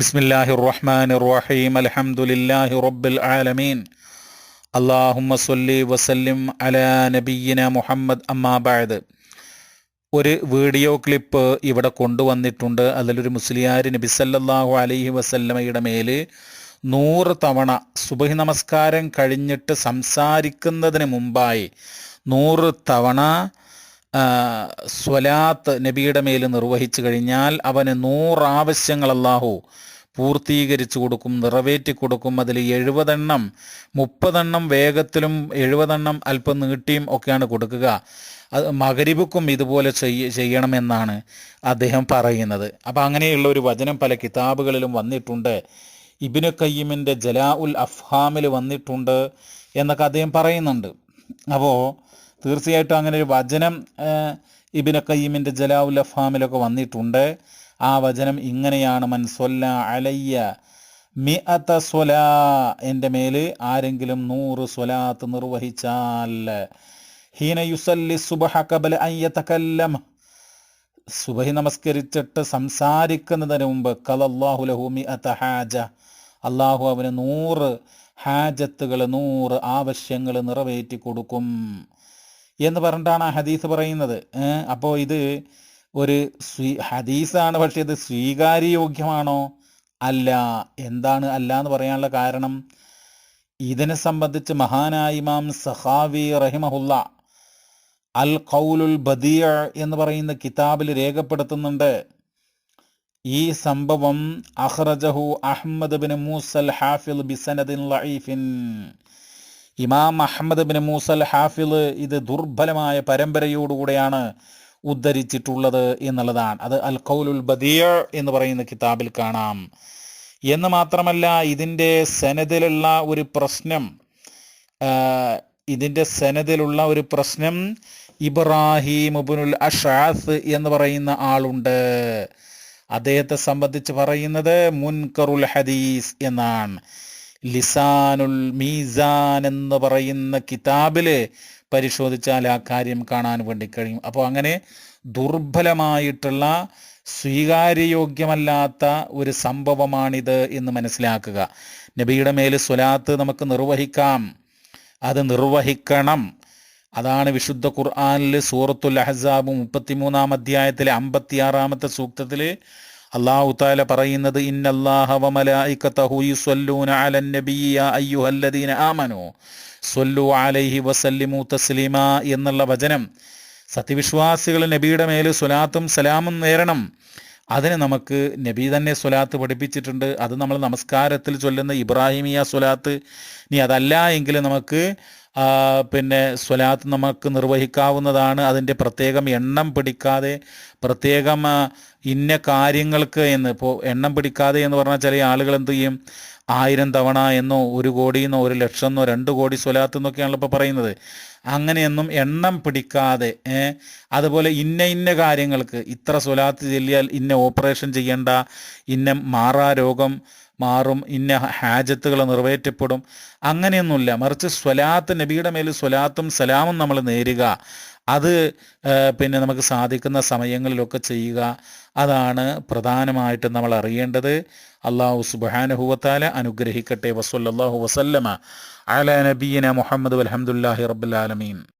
ബിസ്മില്ലാഹി റഹ്മാൻ റഹീം അലഹമുല്ലാഹി റബ്ബിൽ ആലമീൻ. അള്ളാഹുമ്മ സല്ലി വസല്ലിം അല നബീന മുഹമ്മദ് അമ്മാബായത് ഒരു വീഡിയോ ക്ലിപ്പ് ഇവിടെ കൊണ്ടുവന്നിട്ടുണ്ട്. അതിലൊരു മുസ്ലിയാർ നബി സല്ലല്ലാഹു അലൈഹി വസല്ലമയുടെ മേൽ നൂറ് തവണ സുബഹി നമസ്കാരം കഴിഞ്ഞിട്ട് സംസാരിക്കുന്നതിന് മുമ്പായി നൂറ് തവണ സ്വലാത്ത് നബിയുടെ മേൽ നിർവഹിച്ചു കഴിഞ്ഞാൽ അവന് നൂറാവശ്യങ്ങൾ അല്ലാഹു പൂർത്തീകരിച്ചു കൊടുക്കും നിറവേറ്റി കൊടുക്കും. അതിൽ എഴുപതെണ്ണം മുപ്പതെണ്ണം വേഗത്തിലും എഴുപതെണ്ണം അല്പം നീട്ടിയും ഒക്കെയാണ് കൊടുക്കുക. അത് മകരിബുക്കും ഇതുപോലെ ചെയ്യ ചെയ്യണമെന്നാണ് അദ്ദേഹം പറയുന്നത്. അപ്പം അങ്ങനെയുള്ള ഒരു വചനം പല കിതാബുകളിലും വന്നിട്ടുണ്ട്. ഇബിന് കയ്യിമിന്റെ ജലാ ഉൽ അഫ്ഹാമിൽ വന്നിട്ടുണ്ട് എന്നൊക്കെ അദ്ദേഹം പറയുന്നുണ്ട്. അപ്പോൾ തീർച്ചയായിട്ടും അങ്ങനെ ഒരു വചനം ഇബിന കയ്യീമിന്റെ കയ്യിമിന്റെ ജലാ ഉൽ വന്നിട്ടുണ്ട്. ആ വചനം ഇങ്ങനെയാണ് മൻസൊല്ല അലയ്യ മി അത്ത സ്വലാ എന്റെ മേൽ ആരെങ്കിലും നൂറ് സ്വലാത്ത് നിർവഹിച്ചാൽ ഹീന യുസല്ലി സുബഹ കബല അയ്യത്തക്കല്ലം സുബഹി നമസ്കരിച്ചിട്ട് സംസാരിക്കുന്നതിന് മുമ്പ് കലല്ലാഹു ലഹു മിഅത്ത ഹാജ അള്ളാഹു അവന് നൂറ് ഹാജത്തുകൾ നൂറ് ആവശ്യങ്ങൾ നിറവേറ്റി കൊടുക്കും എന്ന് പറഞ്ഞിട്ടാണ് ആ ഹദീസ് പറയുന്നത്. അപ്പോൾ ഇത് ഒരു സ്വീ ഹദീസാണ് പക്ഷെ ഇത് സ്വീകാര്യയോഗ്യമാണോ? അല്ല. എന്താണ് അല്ല എന്ന് പറയാനുള്ള കാരണം? ഇതിനെ സംബന്ധിച്ച് മഹാനായ ഇമാം സഹാവി റഹിമഹുല്ല അൽ ഖൗലുൽ ബദിയ എന്ന് പറയുന്ന കിതാബിൽ രേഖപ്പെടുത്തുന്നുണ്ട്. ഈ സംഭവം അഹ്റജഹു അഹമ്മദ് ബിൻ മൂസൽ ഹാഫിൽ ബിസനദിൻ ലഈഫിൻ ഇമാം അഹമ്മദ് ബിൻ മൂസൽ ഹാഫിൽ ഇത് ദുർബലമായ പരമ്പരയോടുകൂടെയാണ് ഉദ്ധരിച്ചിട്ടുള്ളത് എന്നുള്ളതാണ്. അത് അൽ കൗലുൽ ബദിയ എന്ന് പറയുന്ന കിതാബിൽ കാണാം. എന്ന് മാത്രമല്ല ഇതിന്റെ സനദിലുള്ള ഒരു പ്രശ്നം ഇതിന്റെ സനദിലുള്ള ഒരു പ്രശ്നം ഇബ്രാഹിം ഇബ്നുൽ അഷാസ് എന്ന് പറയുന്ന ആളുണ്ട്. അദ്ദേഹത്തെ സംബന്ധിച്ച് പറയുന്നത് മുൻകറുൽ ഹദീസ് എന്നാണ്. ലിസാനുൽ മീസാൻ എന്ന് പറയുന്ന കിതാബിൽ പരിശോധിച്ചാൽ ആ കാര്യം കാണാൻ വേണ്ടി കഴിയും. അപ്പോൾ അങ്ങനെ ദുർബലമായിട്ടുള്ള സ്വീകാര്യയോഗ്യമല്ലാത്ത ഒരു സംഭവമാണിത് എന്ന് മനസ്സിലാക്കുക. നബിയുടെ മേൽ സ്വലാത്ത് നമുക്ക് നിർവഹിക്കാം. അത് നിർവഹിക്കണം. അതാണ് വിശുദ്ധ ഖുർആാനിൽ സൂറത്തുൽ അഹ്സാബ് മുപ്പത്തിമൂന്നാം അധ്യായത്തിലെ അമ്പത്തിയാറാമത്തെ സൂക്തത്തിൽ അള്ളാഹു താല പറയുന്നത് ആമനു സ്വല്ലു അലൈഹി എന്നുള്ള വചനം സത്യവിശ്വാസികൾ നബിയുടെ മേൽ സ്വലാത്തും സലാമും നേരണം. അതിന് നമുക്ക് നബി തന്നെ സ്വലാത്ത് പഠിപ്പിച്ചിട്ടുണ്ട്. അത് നമ്മൾ നമസ്കാരത്തിൽ ചൊല്ലുന്ന ഇബ്രാഹിമിയ സ്വലാത്ത്. ഇനി അതല്ല എങ്കിൽ നമുക്ക് പിന്നെ സ്വലാത്ത് നമുക്ക് നിർവഹിക്കാവുന്നതാണ്. അതിന്റെ പ്രത്യേകം എണ്ണം പിടിക്കാതെ പ്രത്യേകം ഇന്ന കാര്യങ്ങൾക്ക് എന്ന് ഇപ്പോൾ എണ്ണം പിടിക്കാതെ എന്ന് പറഞ്ഞാൽ ചില ആളുകൾ എന്ത് ചെയ്യും? ആയിരം തവണ എന്നോ ഒരു കോടി എന്നോ ഒരു ലക്ഷം എന്നോ രണ്ട് കോടി സ്വലാത്ത് എന്നൊക്കെയാണല്ലോ ഇപ്പോൾ പറയുന്നത്. അങ്ങനെയൊന്നും എണ്ണം പിടിക്കാതെ അതുപോലെ ഇന്ന ഇന്ന കാര്യങ്ങൾക്ക് ഇത്ര സ്വലാത്ത് ചെല്ലിയാൽ ഇന്ന ഓപ്പറേഷൻ ചെയ്യേണ്ട ഇന്ന മാറാ രോഗം മാറും ഇന്ന ഹാജത്തുകൾ നിറവേറ്റപ്പെടും. അങ്ങനെയൊന്നുമില്ല. മറിച്ച് സ്വലാത്ത് നബിയുടെ മേൽ സ്വലാത്തും സലാമും നമ്മൾ നേരുക. അത് പിന്നെ നമുക്ക് സാധിക്കുന്ന സമയങ്ങളിലൊക്കെ ചെയ്യുക. അതാണ് പ്രധാനമായിട്ടും നമ്മൾ അറിയേണ്ടത്. അള്ളാഹു സുബാനഹുവത്താല അനുഗ്രഹിക്കട്ടെ. വസല്ലാഹു വസല്ലമ അല നബീന മുഹമ്മദ് അലഹമുല്ലാഹി റബ്ബുലാലമീൻ